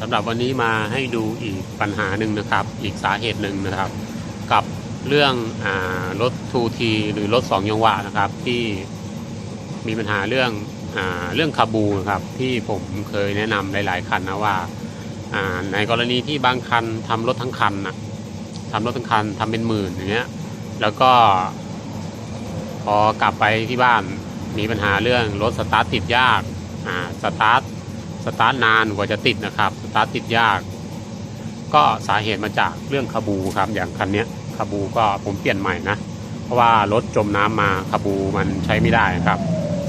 สำหรับวันนี้มาให้ดูอีกปัญหาหนึ่งนะครับ อีกสาเหตุหนึ่งนะครับ กับเรื่องอ่ารถ 2T หรือรถ2ยังวะนะครับ ที่มีปัญหาเรื่องอเรื่องคาบูนะครับ ที่ผมเคยแนะนำหลายๆคันนะว่าในกรณีที่บางคันทำรถทั้งคันนะทำรถทั้งคันทำเป็นหมื่นอย่างเงี้ยแล้วก็ พอกลับไปที่บ้านมีปัญหาเรื่องรถสตาร์ทติดยากสตาร์ท สตาร์ทนานกว่าจะติดนะครับ สตาร์ทติดยาก ก็สาเหตุมาจากเรื่องคาบูครับ อย่างคันนี้คาบูก็ผมเปลี่ยนใหม่นะ เพราะว่ารถจมน้ำมาคาบูมันใช้ไม่ได้นะครับ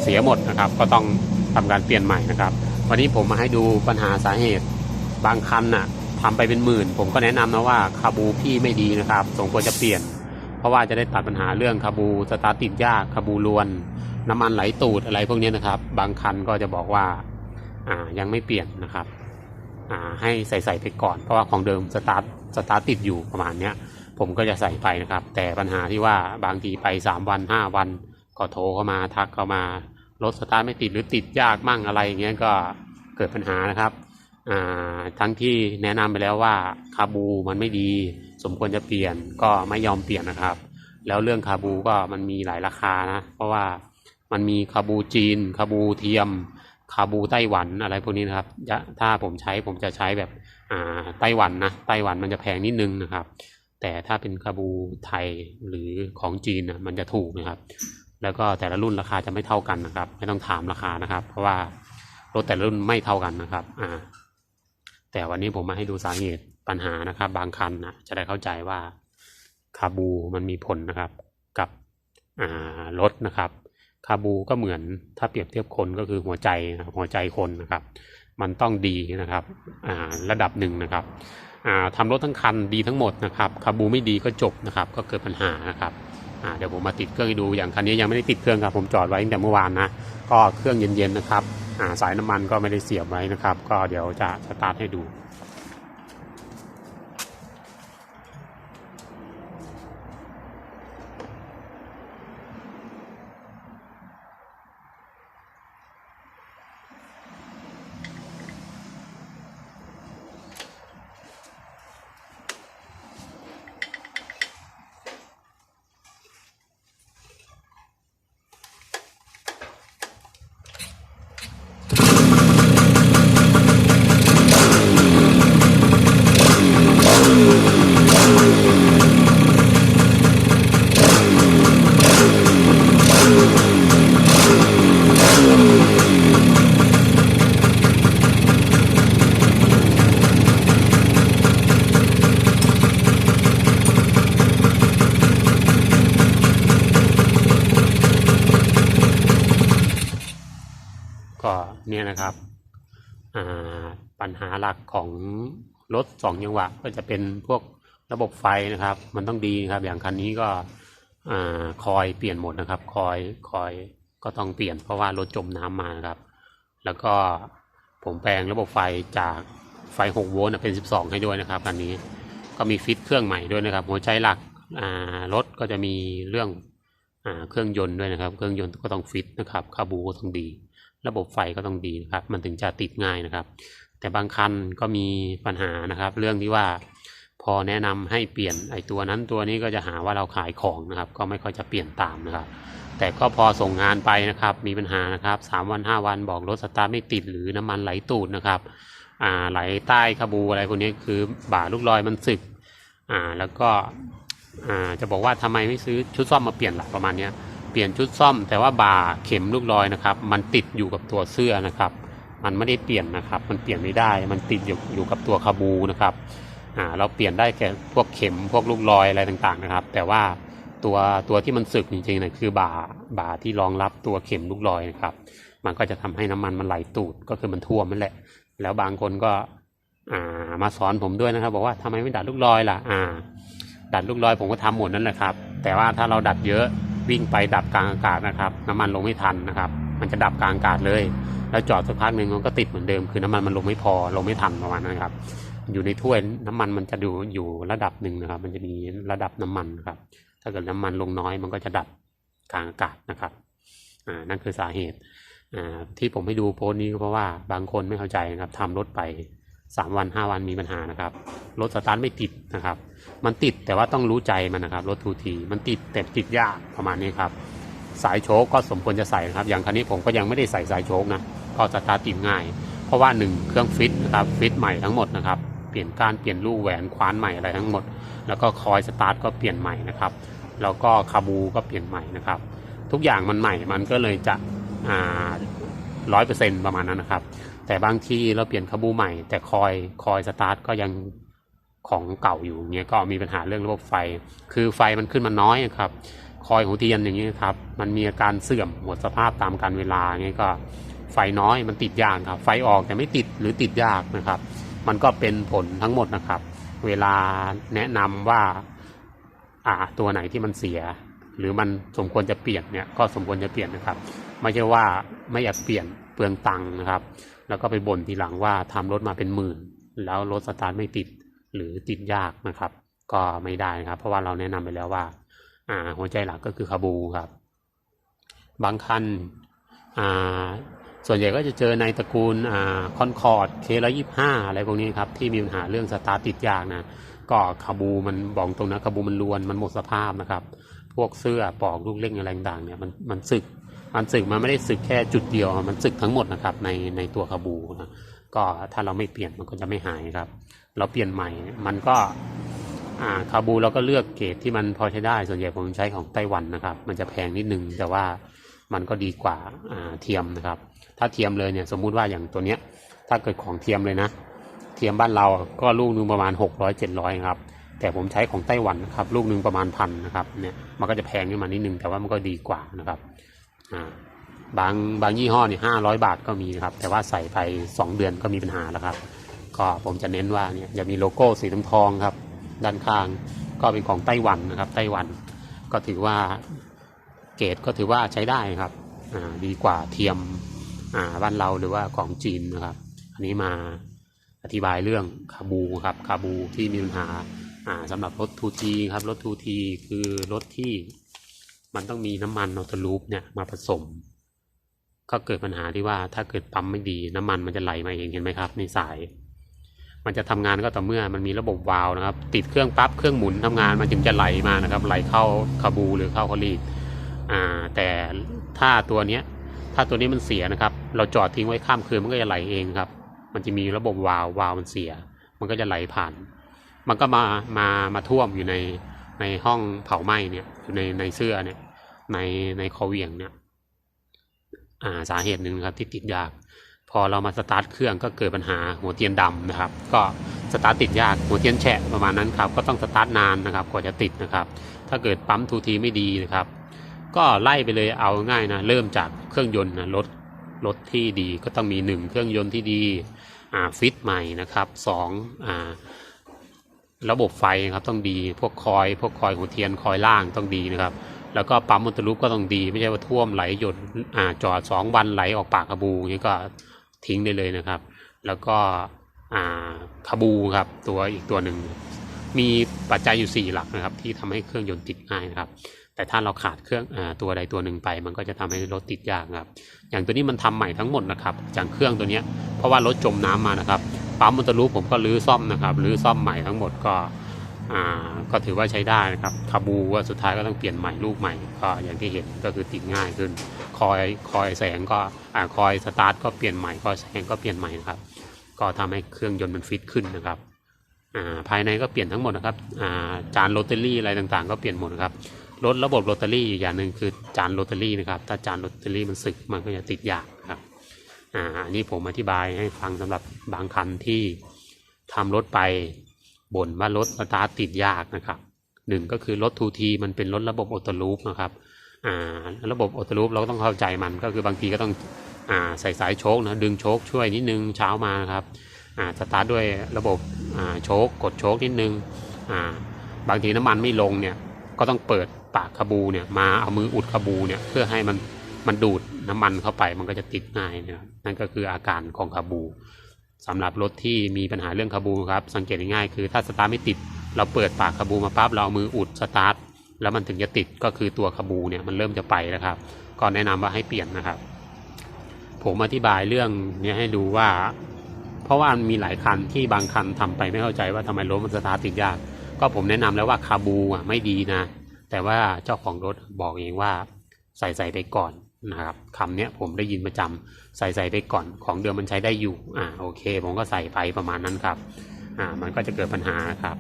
เสียหมดนะครับ ก็ต้องทำการเปลี่ยนใหม่นะครับ วันนี้ผมมาให้ดูปัญหาสาเหตุ บางคันน่ะทำไปเป็นหมื่น ผมก็แนะนำนะว่าคาบูพี่ไม่ดีนะครับ สมควรจะเปลี่ยน เพราะว่าจะได้ตัดปัญหาเรื่องคาบูสตาร์ติดยากคาบูรวน น้ำมันไหลตูดอะไรพวกนี้นะครับ บางคันก็จะบอกว่า ยังไม่เปลี่ยนนะครับให้ใส่ใส่ไปก่อน เพราะว่าของเดิมสตาร์ทสตาร์ทติดอยู่ประมาณเนี้ยผมก็จะใส่ไปนะครับ แต่ปัญหาที่ว่าบางทีไปสามวันห้าวันก็โทรเข้ามาทักเข้ามารถสตาร์ทไม่ติดหรือติดยากมั่งอะไรอย่างเงี้ยก็เกิดปัญหานะครับทั้งที่แนะนำไปแล้วว่าคาบูมันไม่ดี สมควรจะเปลี่ยนก็ไม่ยอมเปลี่ยนนะครับ แล้วเรื่องคาบูก็มันมีหลายราคานะ เพราะว่ามันมีคาบูจีนคาบูเทียม คาบูไต้หวันอะไรพวกนี้นะครับ ถ้าผมใช้ผมจะใช้แบบไต้หวันนะไต้หวันมันจะแพงนิดนึงนะครับ แต่ถ้าเป็นคาบูไทยหรือของจีนนะมันจะถูกนะครับ แล้วก็แต่ละรุ่นราคาจะไม่เท่ากันนะครับ ไม่ต้องถามราคานะครับ เพราะว่ารถแต่ละรุ่นไม่เท่ากันนะครับอ่าแต่วันนี้ผมมาให้ดูสาเหตุปัญหานะครับ บางคันนะจะได้เข้าใจว่าคาบูมันมีผลนะครับกับอ่ารถนะครับ คาบูก็เหมือนถ้าเปรียบเทียบคนก็คือหัวใจหัวใจคนนะครับ มันต้องดีนะครับระดับหนึ่งนะครับอ่าทำรถทั้งคันดีทั้งหมดนะครับคาบูไม่ดีก็จบนะครับ ก็เกิดปัญหานะครับเดี๋ยวผมมาติดเครื่องให้ดูอย่างคันนี้ยังไม่ได้ติดเครื่องครับผมจอดไว้ตั้งแต่เมื่อวานนะก็เครื่องเย็นๆนะครับสายน้ำมันก็ไม่ได้เสียบไว้นะครับ ก็เดี๋ยวจะสตาร์ทให้ดู ก็ เนี่ยนะครับปัญหาหลักของรถสองยังหวะก็จะเป็นพวกระบบไฟนะครับ มันต้องดีครับ อย่างคันนี้ก็อคอยเปลี่ยนหมดนะครับ คอยคอยก็ต้องเปลี่ยนเพราะว่ารถจมน้ำมานะครับ แล้วก็ผมแปลงระบบไฟจากไฟ 6 โวลต์เป็น 12 ให้ด้วยนะครับคันนี้ก็มีฟิตเครื่องใหม่ด้วยนะครับ หัวใจหลักรถก็จะมีเรื่องอเครื่องยนต์ด้วยนะครับ เครื่องยนต์ก็ต้องฟิตนะครับคาบูก็ต้องดี ระบบไฟก็ต้องดีนะครับ มันถึงจะติดง่ายนะครับ แต่บางคันก็มีปัญหานะครับ เรื่องที่ว่าพอแนะนำให้เปลี่ยนไอ้ตัวนั้นตัวนี้ก็จะหาว่าเราขายของนะครับ ก็ไม่ค่อยจะเปลี่ยนตามนะครับ แต่ก็พอส่งงานไปนะครับ มีปัญหานะครับสามวันห้าวันบอกรถสตาร์ทไม่ติดหรือน้ำมันไหลตูดนะครับอ่าไหลใต้ขบูอะไรพวกนี้คือบ่าลูกลอยมันสึกอ่าแล้วก็อ่าจะบอกว่าทำไมไม่ซื้อชุดซ่อมมาเปลี่ยนหลักประมาณเนี้ย เปลี่ยนชุดซ่อม แต่ว่าบ่าเข็มลูกลอยนะครับ มันติดอยู่กับตัวเสื้อนะครับ มันไม่ได้เปลี่ยนนะครับ มันเปลี่ยนไม่ได้ มันติดอยู่อยู่กับตัวคาบูนะครับอ่าเราเปลี่ยนได้แค่พวกเข็มพวกลูกลอยอะไรต่างๆนะครับ แต่ว่าตัวตัวที่มันสึกจริงๆนะคือบ่าบ่าที่รองรับตัวเข็มลูกลอยนะครับ มันก็จะทำให้น้ำมันมันไหลตูดก็คือมันท่วมนั่นแหละ แล้วบางคนก็อ่ามาสอนผมด้วยนะครับ บอกว่าทำไมไม่ดัดลูกลอยล่ะอ่า ดัดลูกลอยผมก็ทำหมดนั่นแหละครับ แต่ว่าถ้าเราดัดเยอะ วิ่งไปดับกลางอากาศนะครับน้ำมันลงไม่ทันนะครับ มันจะดับกลางอากาศเลย แล้วจอดสักพักหนึ่งมันก็ติดเหมือนเดิม คือน้ำมันมันลงไม่พอลงไม่ทันประมาณนั้นครับ อยู่ในถ้วยน้ำมันมันจะดูอยู่ระดับหนึ่งนะครับ มันจะมีระดับน้ำมันครับ ถ้าเกิดน้ำมันลงน้อยมันก็จะดับกลางอากาศนะครับอ่านั่นคือสาเหตุอ่าที่ผมให้ดูโพสต์นี้ก็เพราะว่าบางคนไม่เข้าใจนะครับทำรถไปสามวันห้าวันมีปัญหานะครับรถสตาร์ทไม่ติดนะครับ มันติดแต่ว่าต้องรู้ใจมันนะครับรถทูทีมันติดแต่ติดยากประมาณนี้ครับ สายโชคก็สมควรจะใส่นะครับ อย่างคันนี้ผมก็ยังไม่ได้ใส่สายโชคนะก็สตาร์ทติดง่าย เพราะว่าหนึ่งเครื่องฟิตนะครับฟิตใหม่ทั้งหมดนะครับเปลี่ยนก้านเปลี่ยนลูกแหวนคว้านใหม่อะไรทั้งหมด แล้วก็คอยสตาร์ทก็เปลี่ยนใหม่นะครับแล้วก็คาบูก็เปลี่ยนใหม่นะครับ ทุกอย่างมันใหม่มันก็เลยจะอ่าร้อยเปอร์เซ็นประมาณนั้นนะครับ แต่บางทีเราเปลี่ยนคาบูใหม่ แต่คอยคอยสตาร์ทก็ยัง ของเก่าอยู่เงี้ยก็มีปัญหาเรื่องระบบไฟ คือไฟมันขึ้นมาน้อยครับ คอยหัวเทียนอย่างนี้ครับ มันมีอาการเสื่อมหมดสภาพตามการเวลาเงี้ยก็ไฟน้อยมันติดยากครับ ไฟออกแต่ไม่ติดหรือติดยากนะครับ มันก็เป็นผลทั้งหมดนะครับ เวลาแนะนำว่าอ่าตัวไหนที่มันเสีย หรือมันสมควรจะเปลี่ยนเนี่ยก็สมควรจะเปลี่ยนนะครับ ไม่ใช่ว่าไม่อยากเปลี่ยนเปลืองตังค์นะครับ แล้วก็ไปบ่นทีหลังว่าทำรถมาเป็นหมื่น แล้วรถสตาร์ทไม่ติด หรือติดยากนะครับ ก็ไม่ได้นะครับ เพราะว่าเราแนะนำไปแล้วว่าอ่าหัวใจหลักก็คือคาบูครับ บางคันอ่าส่วนใหญ่ก็จะเจอในตระกูลอ่าคอนคอร์ดเคร้อยี่ห้าอะไรพวกนี้ครับที่มีปัญหาเรื่องสตาร์ติดยากนะก็คาบูมันบอกตรงนะคาบูมันรวนมันหมดสภาพนะครับ พวกเสื้อปอกลูกเล่งอะไรต่างเนี่ยมันมันสึกมันสึกมันไม่ได้สึกแค่จุดเดียว มันสึกทั้งหมดนะครับในในตัวคาบูนะ ก็ถ้าเราไม่เปลี่ยนมันก็จะไม่หายครับ เราเปลี่ยนใหม่ มันก็อ่าคาบูเราก็เลือกเกรดที่มันพอใช้ได้ ส่วนใหญ่ผมใช้ของไต้หวันนะครับ มันจะแพงนิดนึง แต่ว่ามันก็ดีกว่าเทียมนะครับ ถ้าเทียมเลยเนี่ยสมมุติว่าอย่างตัวเนี้ย ถ้าเกิดของเทียมเลยนะ เทียมบ้านเราก็ลูกนึงประมาณหกร้อยเจ็ดร้อยครับ แต่ผมใช้ของไต้หวันนะครับ ลูกนึงประมาณพันนะครับ เนี่ย มันก็จะแพงขึ้นมานิดนึง แต่ว่ามันก็ดีกว่านะครับ อ่า บางบางยี่ห้อเนี่ยห้าร้อยบาทก็มีนะครับ แต่ว่าใส่ไปสองเดือนก็มีปัญหาแล้วครับ ก็ผมจะเน้นว่าเนี่ยจะมีโลโก้สีน้ำทองครับ ด้านข้างก็เป็นของไต้หวันนะครับไต้หวัน ก็ถือว่าเกรดก็ถือว่าใช้ได้ครับดีกว่าเทียมบ้านเราหรือว่าของจีนนะครับ อันนี้มาอธิบายเรื่องคาบูครับคาบูที่มีปัญหาอ่าสำหรับรถทูทีครับรถทูทีคือรถที่มันต้องมีน้ำมันออโตลูปเนี่ยมาผสม ก็เกิดปัญหาที่ว่าถ้าเกิดปั๊มไม่ดีน้ำมันมันจะไหลมาเองเห็นไหมครับในสาย มันจะทำงานก็ต่อเมื่อมันมีระบบวาล์วนะครับ ติดเครื่องปั๊บเครื่องหมุนทำงานมันจึงจะไหลมานะครับ ไหลเข้าคาบูหรือเข้าคอลีดอ่าแต่ถ้าตัวเนี้ยถ้าตัวนี้มันเสียนะครับ เราจอดทิ้งไว้ข้ามคืนมันก็จะไหลเองครับ มันจะมีระบบวาล์ววาล์วมันเสีย มันก็จะไหลผ่าน มันก็มามามาท่วมอยู่ในในห้องเผาไหม้เนี่ยอยู่ในในเสื้อเนี่ยในในคอเวียงเนี่ย สาเหตุหนึ่งครับที่ติดยาก พอเรามาสตาร์ทเครื่องก็เกิดปัญหาหัวเทียนดำนะครับ ก็สตาร์ทติดยากหัวเทียนแฉะประมาณนั้นครับก็ต้องสตาร์ทนานนะครับกว่าจะติดนะครับ ถ้าเกิดปั๊มทูทีไม่ดีนะครับ ก็ไล่ไปเลยเอาง่ายนะเริ่มจากเครื่องยนต์นะรถรถที่ดีก็ต้องมีหนึ่งเครื่องยนต์ที่ดีอ่าฟิตใหม่นะครับสองอ่าระบบไฟครับต้องดีพวกคอย พวกคอยหัวเทียนคอยล่างต้องดีนะครับ แล้วก็ปั๊มมอเตอร์ลูปก็ต้องดี ไม่ใช่ว่าท่วมไหลหยดอ่าจอดสองวันไหลออกปากกระบูงนี้ก็ทิ้งได้เลยนะครับ แล้วก็อ่าคาบูครับตัวอีกตัวหนึ่งมีปัจจัยอยู่ 4 หลักนะครับ ที่ทำให้เครื่องยนต์ติดง่ายนะครับ แต่ถ้าเราขาดเครื่องอตัวใดตัวหนึ่งไป มันก็จะทำให้รถติดยากครับ อย่างตัวนี้มันทำใหม่ทั้งหมดนะครับจากเครื่องตัวนี้เพราะว่ารถจมน้ำมานะครับปั๊มมอเตอร์ลูปผมก็รื้อซ่อมนะครับรื้อซ่อมใหม่ทั้งหมดก็ ก็ถือว่าใช้ได้นะครับคาบูว่าสุดท้ายก็ต้องเปลี่ยนใหม่ลูกใหม่ก็อย่างที่เห็นก็คือติดง่ายขึ้น คอยคอยแสงก็อคอยสตาร์ทก็เปลี่ยนใหม่คอยแสงก็เปลี่ยนใหม่นะครับ ก็ทำให้เครื่องยนต์มันฟิตขึ้นนะครับาภายในก็เปลี่ยนทั้งหมดนะครับาจานโรตารี่อะไรต่างๆ ก็เปลี่ยนหมดนะครับลดระบบโรตารี่อย่างหนึ่งคือจานโรตารี่นะครับ ถ้าจานโรตารี่มันสึกมันก็จะติดยากครับอ,อันนี้ผมอธิบายให้ฟังสำหรับบางคันที่ทำรถไป บ่นว่ารถสตาร์ทติดยากนะครับหนึ่งก็คือรถทูทีมันเป็นรถระบบออโตลูปนะครับอ่าระบบออโตลูปเราก็ต้องเข้าใจมันก็คือบางทีก็ต้องอ่าใส่สายโชคนะดึงโชคช่วยนิดนึงเช้ามานะครับอ่าสตาร์ทด้วยระบบอ่าโชคกดโชคนิดนึงอ่าบางทีน้ำมันไม่ลงเนี่ยก็ต้องเปิดปากคาบูเนี่ยมาเอามืออุดคาบูเนี่ยเพื่อให้มันมันดูดน้ำมันเข้าไปมันก็จะติดง่ายนะนั่นก็คืออาการของคาบู สำหรับรถที่มีปัญหาเรื่องคาบูครับ สังเกตง่ายๆคือถ้าสตาร์ทไม่ติด เราเปิดปากคาบูมาปั๊บเราเอามืออุดสตาร์ทแล้วมันถึงจะติดก็คือตัวคาบูเนี่ยมันเริ่มจะไปแล้วครับ ก็แนะนำว่าให้เปลี่ยนนะครับ ผมอธิบายเรื่องนี้ให้ดูว่า เพราะว่ามีหลายคันที่บางคันทำไปไม่เข้าใจว่าทำไมรถมันสตาร์ทติดยาก ก็ผมแนะนำแล้วว่าคาบูอะไม่ดีนะ แต่ว่าเจ้าของรถบอกเองว่าใส่ใส่ไปก่อน นะครับคำเนี้ยผมได้ยินประจำใส่ใส่ไปก่อนของเดิมมันใช้ได้อยู่อ่าโอเค ผมก็ใส่ไปประมาณนั้นครับอ่ามันก็จะเกิดปัญหาครับ